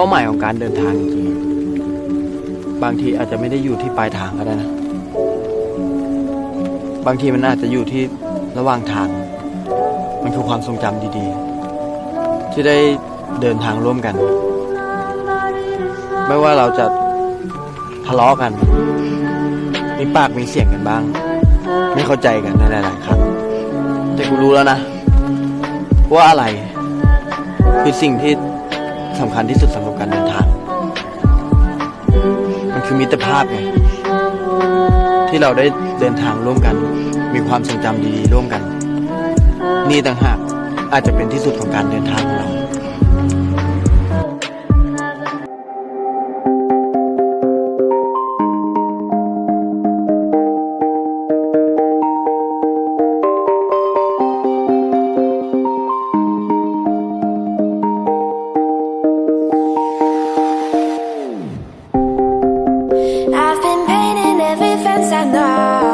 ป้าหมายของการเดินทางจริงๆบางทีอาจจะไม่ได้อยู่ที่ปลายทางก็ได้นะ บางทีมันอาจจะอยู่ที่ระหว่างทาง มันคือความทรงจำดีๆ ที่ได้เดินทางร่วมกัน ไม่ว่าเราจะทะเลาะกัน มีปากมีเสียงกันบ้าง ไม่เข้าใจกันในหลายๆครั้งแต่กูรู้แล้วนะ ว่าอะไร คือสิ่งที่ สำคัญที่สุดสำหรับการเดินทาง มันคือมิตรภาพไงที่เราได้เดินทางร่วมกัน มีความทรงจำดีๆร่วมกัน นี่ต่างหากอาจจะเป็นที่สุดของการเดินทางของเรา and I